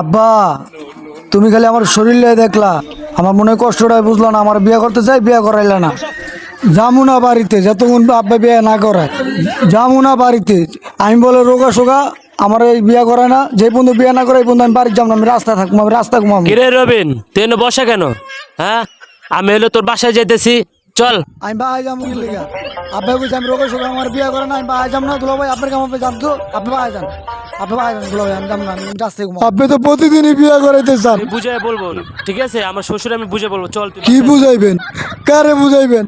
আব্বা তুমি খালি আমার শরীর লিয়ে দেখলা। আমার মনে কষ্ট হয় বুঝলো না আমার বিয়ে করতে চাই বিয়ে করাইলে না। যামু না বাড়িতে যতক্ষণ আব্বা বিয়ে না করায় যামু না বাড়িতে আমি বলে রোগা সোগা আমার এই বিয়ে করে না। যে বন্ধু বিয়ে না করে এই পর্যন্ত আমি বাড়ির যাব না আমি রাস্তায় থাকব আমি রাস্তায় ঘুমাবো। কিরে রবিন তুই বসে কেন? হ্যাঁ? আমি হলো তোর বাসায় যাইতেছি। চল। আমি বাহাই যাব কি লেগে? আব্বা বলছি আমি রোগা সোগা আমার বিয়ে করে না আমি বাহাই যাব না। দুলা ভাই আপনার কেমন জানতো আপনি বাহাই যান। আপনি আমি না আমি ঘুমাবো তো প্রতিদিনই বিয়ে করাইতে চান। বলব ঠিক আছে? আমার শ্বশুর আমি বুঝে বলব চল তুই কি বুঝাইবেন? কারে বুঝাইবেন?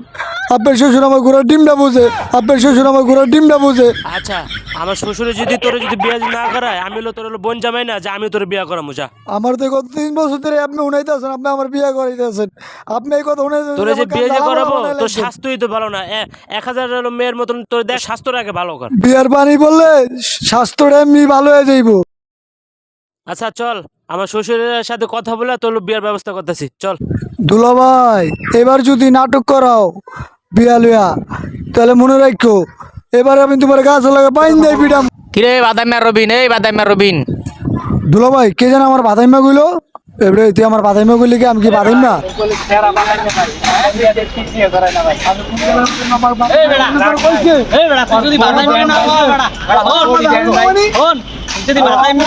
আপনার শ্বশুর আমার ঘোড়ার ডিমটা বোঝে। আপনার শ্বশুর আমার ঘোড়ার ডিমটা বোঝে। আচ্ছা আমার শ্বশুরে যদি তোর যদি বিয়ে না করায় আমি হলো তোর হলো বোন জামাই না যে আমি তোর বিয়ে করামু যা। আমার তো গত তিন বছর ধরে আপনি উনাইতেছেন আপনি আমার বিয়ে করাইতেছেন। আপনি এই কথা উনাইতেছেন তোর যে আমার বিয়ে যে করাবো তোর। স্বাস্থ্যই তো ভালো না। এ- এক হাজার হলো মেয়ের মতন তোর দেখ স্বাস্থ্য রাখে ভালো কর। বিয়ার পানি বললে স্বাস্থ্যটা এমনি ভালো হয়ে যাইব। আচ্ছা চল। আমার শ্বশুরের সাথে কথা বলে তোর বিয়ার ব্যবস্থা করতেছি। চল। দুলা ভাই এবার যদি নাটক করাও বিয়া লইয়া তাহলে মনে রাখো এবার আমি তোমার গাছ লাগা পাইন দেয় পিটাম কিরে বাদামিয়া রবিন? এই বাদামিয়া রবিন। দুলা ভাই কে জানে আমার বাদামিয়া গুলো এবারে তুই আমার বাদামি গুলি কি আমি কি বাদাম না যদি করায় না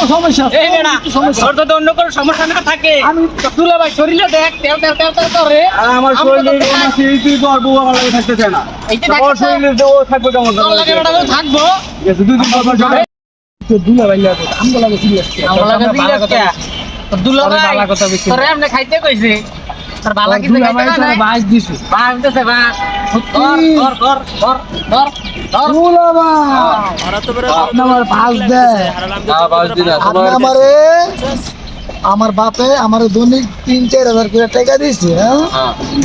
এই বেড়া তোর যদি অন্য কোনো সমস্যা না থাকে তোর দুলা ভাই শরীরে দেখ তেল তেল তেল তেল করে আমার শরীরে কোনো স্মৃতি তো আর বউ আমার লাগে থাকতে চায় না। এই শরীরে তো ও কেমন তোর লাগে বেটা থাকব। দুই দিন পর পর যাবে আমার লাগে সিরিয়াস কে? তোর দুলা ভাই তোর এমনি খাইতে কইছে। তোর বালা না বাস দিছে। বাস দিছে বাস ভাই তো আমার বাপে আমার দৈনিক তিন চার হাজার করে টাকা দিয়েছে হ্যাঁ?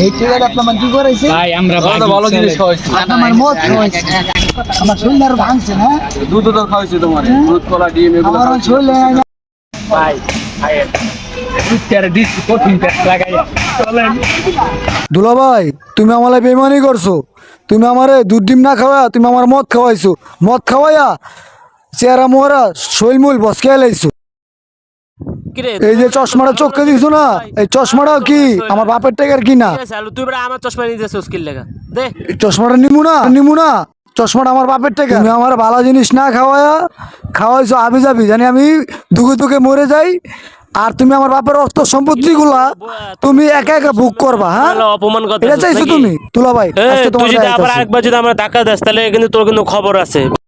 এই টাকাটা আপনার আমার কি করাইছে ভাই আমরা ভালো জিনিস খাওয়াইছি। আমার খাওয়াইছে আমার আরও ভাঙছে না দুধ তো খাওয়াইছি তোমার। দুধ কলা ডিম এগুলো আমার খাওয়াইছি। শরীরে দুলা ভাই তুমি আমারে বেমানি করছ। তুমি আমারে দুধ ডিম না খাওয়া তুমি আমার মদ খাওয়াইছো। মদ খাওয়াইয়া চেহারা মোহরা শৈল মুল বসকে লাইছো। এই যে চশমাটা চোখে দিছো না এই চশমাটাও কি আমার বাপের টাকার কি না? তুই আমার চশমা দে। চশমাটা নিমু না নিমু না। চশমাটা আমার বাপের টাকা তুমি আমার ভালো জিনিস না খাওয়ায়া খাওয়াইছো আবি যাবি জানি আমি দুঃখে দুঃখে মরে যাই আর তুমি আমার বাপের অর্থ সম্পত্তি গুলা তুমি একা একা বুক করবা হ্যাঁ? অপমান কথা এটা চাইছো তুমি? তুলা ভাই আজকে তোমার যদি আবার আরেকবার যদি আমরা টাকা দেস তাহলে কিন্তু তোর কিন্তু খবর আছে।